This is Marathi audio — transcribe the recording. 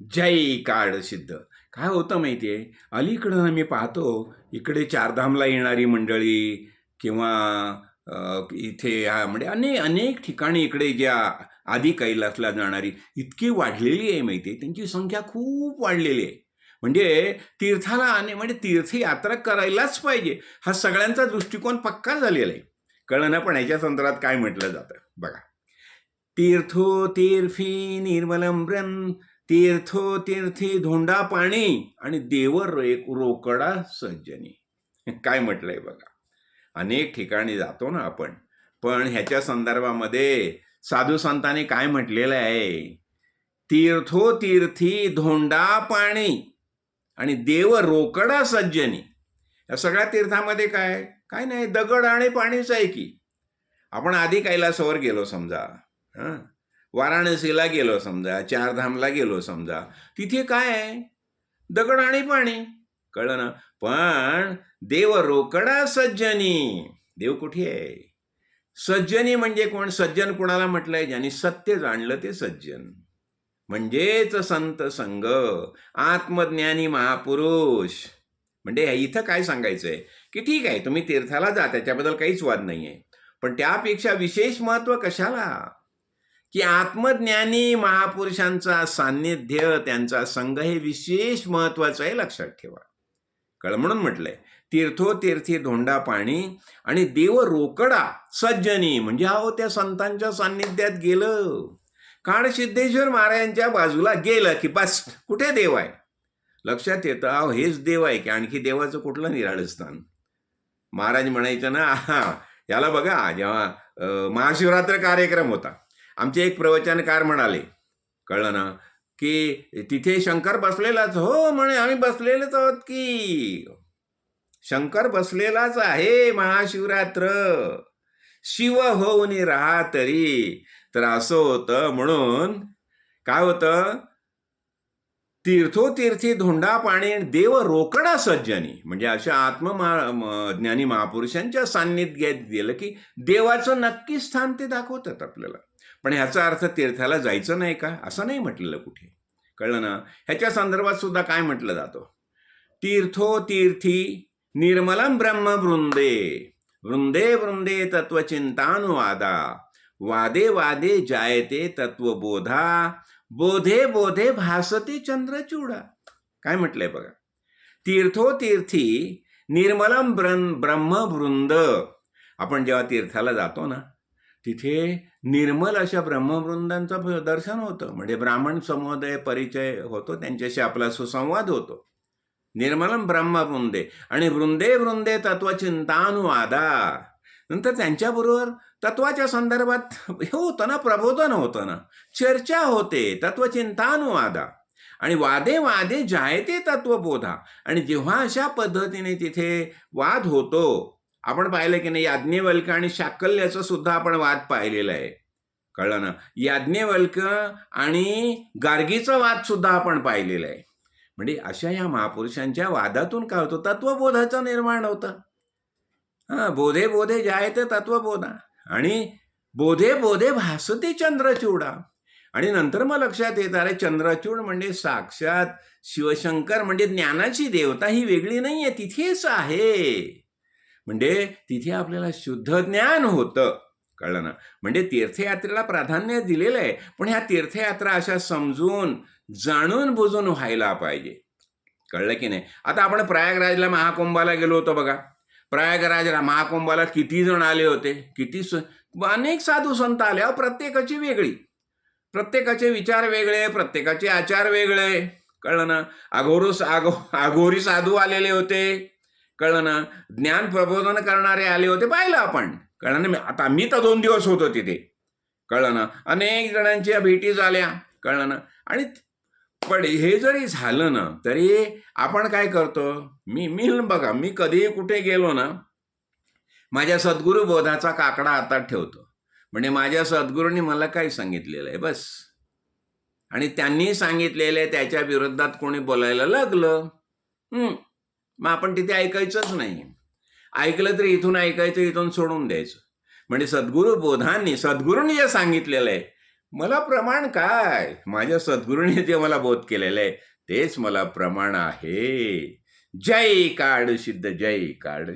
जय काळ सिद्ध. काय होतं माहिती आहे अलीकडं ना मी पाहतो इकडे चारधामला येणारी मंडळी किंवा इथे ह्या म्हणजे अनेक अनेक ठिकाणी इकडे ज्या आधी कैलासला जाणारी इतकी वाढलेली आहे माहिती आहे त्यांची संख्या खूप वाढलेली आहे. म्हणजे तीर्थाला आणि म्हणजे तीर्थयात्रा करायलाच पाहिजे. हा सगळ्यांचा दृष्टिकोन पक्का झालेला आहे. कळलं ना? पण ह्याच्या संदर्भात काय म्हटलं जातं? बघा. तीर्थो तीर्थी निर्मलम ब्रह्म. तीर्थोतीर्थी धोंडा पाणी आणि देवर एक रोकडा सज्जनी. काय म्हटलंय बघा. अनेक ठिकाणी जातो ना आपण. पण ह्याच्या संदर्भामध्ये साधू संतांनी काय म्हटलेलं आहे? तीर्थो तीर्थी धोंडा पाणी आणि देव रोकडा सज्जनी. या सगळ्या तीर्थामध्ये काय? काय नाही दगड आणि पाणीच आहे की. आपण आधी कैलासावर गेलो समजा. हां? वाराणसीला गेलो समजा चारधामला गेलो समजा तिथे काय आहे? दगड आणि पाणी. कळलं ना? पण देव रोकडा सज्जनी. देव कुठे आहे? सज्जनी म्हणजे कोण? सज्जन कोणाला म्हटलंय? ज्यांनी सत्य जाणलं ते सज्जन. म्हणजेच संत संग आत्मज्ञानी महापुरुष. म्हणजे इथं काय सांगायचं आहे की ठीक आहे तुम्ही तीर्थाला जा त्याच्याबद्दल काहीच वाद नाही आहे पण त्यापेक्षा विशेष महत्त्व कशाला? की आत्मज्ञानी महापुरुषांचा सान्निध्य त्यांचा संघ हे विशेष महत्त्वाचं आहे लक्षात ठेवा. कळ म्हणून म्हटलंय तीर्थो तीर्थी धोंडा पाणी आणि देव रोकडा सज्जनी म्हणजे अहो त्या संतांच्या सान्निध्यात गेलं. काळ सिद्धेश्वर महाराजांच्या बाजूला गेलं की बस कुठे देव आहे? लक्षात येतं अहो हेच देव आहे की आणखी देवाचं कुठलं निराळ स्थान महाराज म्हणायचं ना हा याला बघा जेव्हा महाशिवरात्र कार्यक्रम होता आमचे एक प्रवचनकार म्हणाले कळलं ना की तिथे शंकर बसलेलाच हो म्हणे आम्ही बसलेलेच आहोत की. शंकर बसलेलाच आहे महाशिवरात्र. शिव होऊन राहा तरी. तर असं होतं म्हणून काय होतं? तीर्थोतीर्थी धोंडा पाणी आणि देव रोकडा सज्जनी. म्हणजे अशा आत्म ज्ञानी महापुरुषांच्या सान्निध्यात गेलं की देवाचं नक्की स्थान ते दाखवतात आपल्याला. पण ह्याचा अर्थ तीर्थाला जायचं नाही का? असं नाही म्हटलेलं कुठे? कळलं ना? ह्याच्या संदर्भात सुद्धा काय म्हटलं जातं? तीर्थो तीर्थी निर्मलम ब्रह्म वृंदे वृंदे वृंदे तत्वचिंतानुवादा वादे वादे जायते तत्वबोधा बोधे बोधे भासते चंद्रचूडा. काय म्हटलंय बघा? तीर्थो तीर्थी निर्मलम ब्रह्म ब्रह्मवृंद आपण जेव्हा तीर्थाला जातो ना तिथे निर्मल अशा ब्रह्मवृंदांचं दर्शन होतं. म्हणजे ब्राह्मण समुदाय परिचय होतो त्यांच्याशी आपला सुसंवाद होतो. निर्मलम ब्रह्मवृंदे. आणि वृंदे वृंदे तत्वचिंतानुवादा नंतर त्यांच्याबरोबर तत्वाच्या संदर्भात हे होतं ना प्रबोधन होतं ना. चर्चा होते तत्वचिंतानुवादा आणि वादे वादे जायते तत्वबोधा. आणि जेव्हा अशा पद्धतीने तिथे वाद होतो आपण पाहिलं की नाही याज्ञवल्क आणि शाकल्याचा सुद्धा आपण वाद पाहिलेला आहे. कळलं ना? याज्ञवल्क आणि गार्गीचा वाद सुद्धा आपण पाहिलेला आहे. म्हणजे अशा या महापुरुषांच्या वादातून काय होतं? तत्वबोधाचं निर्माण होतं. हां बोधे बोधे जायते तत्वबोधा. आणि बोधे बोधे भासते चंद्रचूडा. आणि नंतर मग लक्षात येत अरे चंद्रचूड म्हणजे साक्षात शिवशंकर म्हणजे ज्ञानाची देवता ही वेगळी नाही आहे तिथेच आहे. म्हणजे तिथे आपल्याला शुद्ध ज्ञान होतं. कळलं ना? म्हणजे तीर्थयात्रेला प्राधान्य दिलेलं आहे पण ह्या तीर्थयात्रा अशा समजून जाणून बुजून व्हायला पाहिजे. कळलं की नाही? आता आपण प्रयागराजला महाकुंभाला गेलो होतो बघा. प्रयागराजला महाकुंभाला किती जण आले होते? किती स अनेक साधू संत आले. अहो प्रत्येकाची वेगळी. प्रत्येकाचे विचार वेगळे प्रत्येकाचे आचार वेगळे. कळलं ना? अघोरुस आगो आघोरी साधू आलेले होते. कळलं ना ज्ञान प्रबोधन करणारे आले होते पाहिलं आपण. कळलं ना मी- आता मी तर दोन दिवस होतो तिथे. कळलं ना अनेक जणांच्या भेटी झाल्या कळलं ना आणि पण हे जरी झालं ना तरी आपण काय करतो? मी मी बघा मी कधीही कुठे गेलो ना माझ्या सद्गुरू बोधाचा काकडा हातात ठेवतो. म्हणजे माझ्या सद्गुरूंनी मला काय सांगितलेलं आहे? बस. आणि त्यांनी सांगितलेलं आहे त्याच्या विरोधात कोणी बोलायला लागलं मग आपण तिथे ऐकायचंच नाही. ऐकलं तरी इथून ऐकायचं इथून सोडून द्यायचं. म्हणजे सद्गुरू बोधांनी सद्गुरूंनी जे सांगितलेलं आहे मला प्रमाण काय? माझ्या सद्गुरूंनी जे मला बोध केलेलं आहे तेच मला प्रमाण आहे. जय काड सिद्ध जय काड